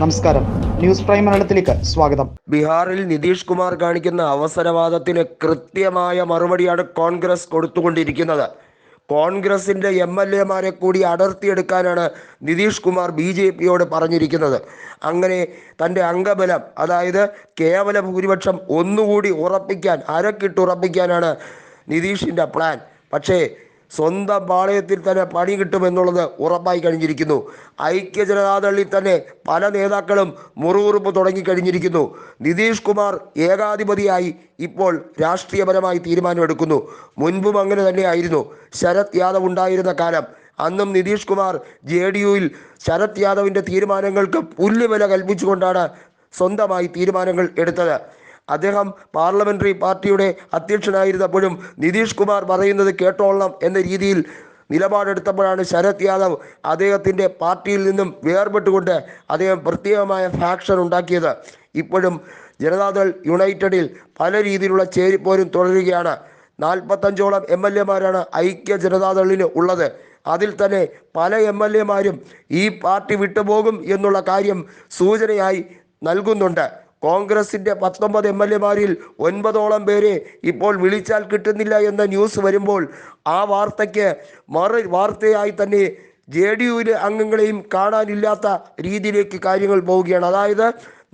നമസ്കാരം. News prime മലയാളത്തിലേക്ക് സ്വാഗതം. ബീഹാറിൽ നിതീഷ് കുമാർ കാണിക്കുന്ന അവസരവാദത്തിന് കൃത്യമായ മറുപടിയാണ് കോൺഗ്രസ് കൊടുത്തുകൊണ്ടിരിക്കുന്നത്. കോൺഗ്രസിന്റെ എം എൽ എമാരെ കൂടി അടർത്തിയെടുക്കാനാണ് നിതീഷ് കുമാർ ബി ജെ പിയോട് പറഞ്ഞിരിക്കുന്നത്. അങ്ങനെ തന്റെ അംഗബലം അതായത് കേവല ഭൂരിപക്ഷം ഒന്നുകൂടി ഉറപ്പിക്കാൻ അരക്കിട്ട് ഉറപ്പിക്കാനാണ് നിതീഷിന്റെ പ്ലാൻ. പക്ഷേ സ്വന്തം പാളയത്തിൽ തന്നെ പണി കിട്ടുമെന്നുള്ളത് ഉറപ്പായി കഴിഞ്ഞിരിക്കുന്നു. ഐക്യ ജനതാദളിൽ തന്നെ പല നേതാക്കളും മുറുകുറുപ്പ് തുടങ്ങിക്കഴിഞ്ഞിരിക്കുന്നു നിതീഷ് കുമാർ ഏകാധിപതിയായി ഇപ്പോൾ രാഷ്ട്രീയപരമായി തീരുമാനമെടുക്കുന്നു. മുൻപും അങ്ങനെ തന്നെയായിരുന്നു. ശരത് യാദവ് ഉണ്ടായിരുന്ന കാലം. അന്നും നിതീഷ് കുമാർ ജെ ഡി യുയിൽ ശരത് യാദവിന്റെ തീരുമാനങ്ങൾക്ക് പുല്ലുവില കൽപ്പിച്ചുകൊണ്ടാണ് സ്വന്തമായി തീരുമാനങ്ങൾ എടുത്തത്. അദ്ദേഹം പാർലമെന്ററി പാർട്ടിയുടെ അധ്യക്ഷനായിരുന്നപ്പോഴും നിതീഷ് കുമാർ പറയുന്നത് കേട്ടോളണം എന്ന രീതിയിൽ നിലപാടെടുത്തപ്പോഴാണ് ശരത് യാദവ് അദ്ദേഹത്തിന്റെ പാർട്ടിയിൽ നിന്നും വേർപെട്ടുകൊണ്ട് അദ്ദേഹം പ്രത്യേകമായ ഫാക്ഷൻ ഉണ്ടാക്കിയത്. ഇപ്പോഴും ജനതാദൾ യുണൈറ്റഡിൽ പല രീതിയിലുള്ള ചേരിപ്പോരും തുടരുകയാണ്. നാൽപ്പത്തഞ്ചോളം എം എൽ എമാരാണ് ഐക്യ ജനതാദളിന് ഉള്ളത്. അതിൽ തന്നെ പല എം എൽ എമാരും ഈ പാർട്ടി വിട്ടുപോകും എന്നുള്ള കാര്യം സൂചനയായി നൽകുന്നുണ്ട്. കോൺഗ്രസിന്റെ പത്തൊമ്പത് എം എൽ എമാരിൽ ഒൻപതോളം പേരെ ഇപ്പോൾ വിളിച്ചാൽ കിട്ടുന്നില്ല എന്ന ന്യൂസ് വരുമ്പോൾ ആ വാർത്തയ്ക്ക് മറു വാർത്തയായി തന്നെ ജെ ഡി യുവിലെ അംഗങ്ങളെയും കാണാനില്ലാത്ത രീതിയിലേക്ക് കാര്യങ്ങൾ പോവുകയാണ്. അതായത്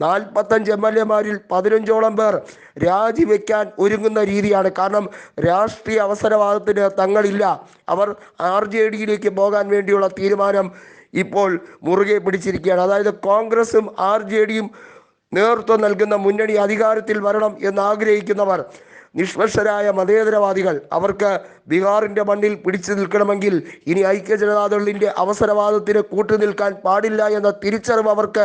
നാൽപ്പത്തഞ്ച് എം എൽ എമാരിൽ പതിനഞ്ചോളം പേർ രാജിവെക്കാൻ ഒരുങ്ങുന്ന രീതിയാണ്. കാരണം രാഷ്ട്രീയ അവസരവാദത്തിന് തങ്ങളില്ല. അവർ ആർ ജെ ഡിയിലേക്ക് പോകാൻ വേണ്ടിയുള്ള തീരുമാനം ഇപ്പോൾ മുറുകെ പിടിച്ചിരിക്കുകയാണ്. അതായത് കോൺഗ്രസും ആർ ജെ ഡിയും നേതൃത്വം നൽകുന്ന മുന്നണി അധികാരത്തിൽ വരണം എന്ന് ആഗ്രഹിക്കുന്നവർ നിഷ്പക്ഷരായ മതേതരവാദികൾ അവർക്ക് ബീഹാറിന്റെ മണ്ണിൽ പിടിച്ചു നിൽക്കണമെങ്കിൽ ഇനി ഐക്യ ജനതാദളിന്റെ അവസരവാദത്തിന് കൂട്ടുനിൽക്കാൻ പാടില്ല എന്ന തിരിച്ചറിവ് അവർക്ക്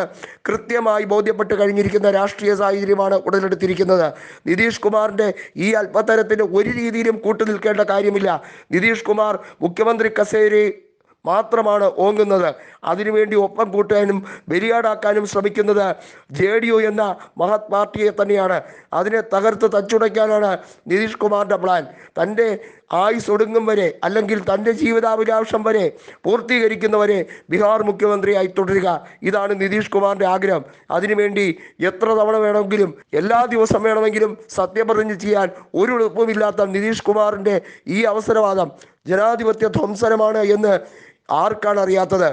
കൃത്യമായി ബോധ്യപ്പെട്ട് കഴിഞ്ഞിരിക്കുന്ന രാഷ്ട്രീയ സാഹചര്യമാണ് ഉടലെടുത്തിരിക്കുന്നത്. നിതീഷ് കുമാറിന്റെ ഈ അല്പത്തരത്തിന് ഒരു രീതിയിലും കൂട്ടുനിൽക്കേണ്ട കാര്യമില്ല. നിതീഷ് കുമാർ മുഖ്യമന്ത്രി കസേരയെ മാത്രമാണ് ഓങ്ങുന്നത്. അതിനുവേണ്ടി ഒപ്പം കൂട്ടാനും ബലിയാടാക്കാനും ശ്രമിക്കുന്നത് ജെ ഡി യു എന്ന മഹത് പാർട്ടിയെ തന്നെയാണ്. അതിനെ തകർത്ത് തച്ചുടയ്ക്കാനാണ് നിതീഷ് കുമാറിന്റെ പ്ലാൻ തന്റെ ആയുസ് ഒടുങ്ങും വരെ അല്ലെങ്കിൽ തന്റെ ജീവിതാഭിലാഷം വരെ പൂർത്തീകരിക്കുന്നവരെ ബീഹാർ മുഖ്യമന്ത്രിയായി തുടരുക. ഇതാണ് നിതീഷ് കുമാറിന്റെ ആഗ്രഹം. അതിനുവേണ്ടി എത്ര തവണ വേണമെങ്കിലും എല്ലാ ദിവസം വേണമെങ്കിലും സത്യപ്രതിജ്ഞ ചെയ്യാൻ ഒരു എളുപ്പമില്ലാത്ത നിതീഷ് കുമാറിന്റെ ഈ അവസരവാദം ജനാധിപത്യ ധ്വംസനമാണ് എന്ന് ആർക്കാണ് അറിയാത്തത്?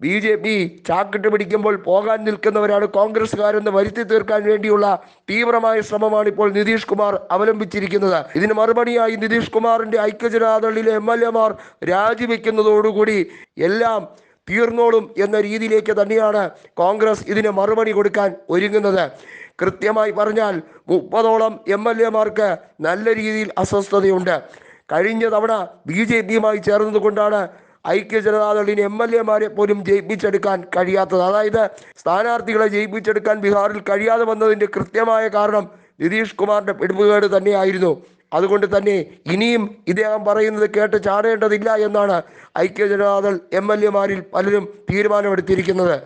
ബി ജെ പി ചാക്കിട്ട് പിടിക്കുമ്പോൾ പോകാൻ നിൽക്കുന്നവരാണ് കോൺഗ്രസ്സുകാരെന്ന് വരുത്തി തീർക്കാൻ വേണ്ടിയുള്ള തീവ്രമായ ശ്രമമാണ് ഇപ്പോൾ നിതീഷ് കുമാർ അവലംബിച്ചിരിക്കുന്നത്. ഇതിന് മറുപടിയായി നിതീഷ് കുമാറിന്റെ ഐക്യജനാദളിലെ എം എൽ എമാർ രാജിവെക്കുന്നതോടുകൂടി എല്ലാം തീർന്നോളും എന്ന രീതിയിലേക്ക് തന്നെയാണ് കോൺഗ്രസ് ഇതിന് മറുപടി കൊടുക്കാൻ ഒരുങ്ങുന്നത്. കൃത്യമായി പറഞ്ഞാൽ മുപ്പതോളം എം എൽ എമാർക്ക് നല്ല രീതിയിൽ അസ്വസ്ഥതയുണ്ട്. കഴിഞ്ഞ തവണ ബി ജെ പിയുമായി ചേർന്നതുകൊണ്ടാണ് ഐക്യ ജനതാദളിന് എം എൽ എമാരെ പോലും ജയിപ്പിച്ചെടുക്കാൻ കഴിയാത്തത്. അതായത് സ്ഥാനാർത്ഥികളെ ജയിപ്പിച്ചെടുക്കാൻ ബീഹാറിൽ കഴിയാതെ വന്നതിന്റെ കൃത്യമായ കാരണം നിതീഷ് കുമാറിന്റെ പിടിപ്പുകേട് തന്നെയായിരുന്നു. അതുകൊണ്ട് തന്നെ ഇനിയും ഇദ്ദേഹം പറയുന്നത് കേട്ട് ചാടേണ്ടതില്ല എന്നാണ് ഐക്യ ജനതാദൾ എം എൽ എമാരിൽ പലരും തീരുമാനമെടുത്തിരിക്കുന്നത്.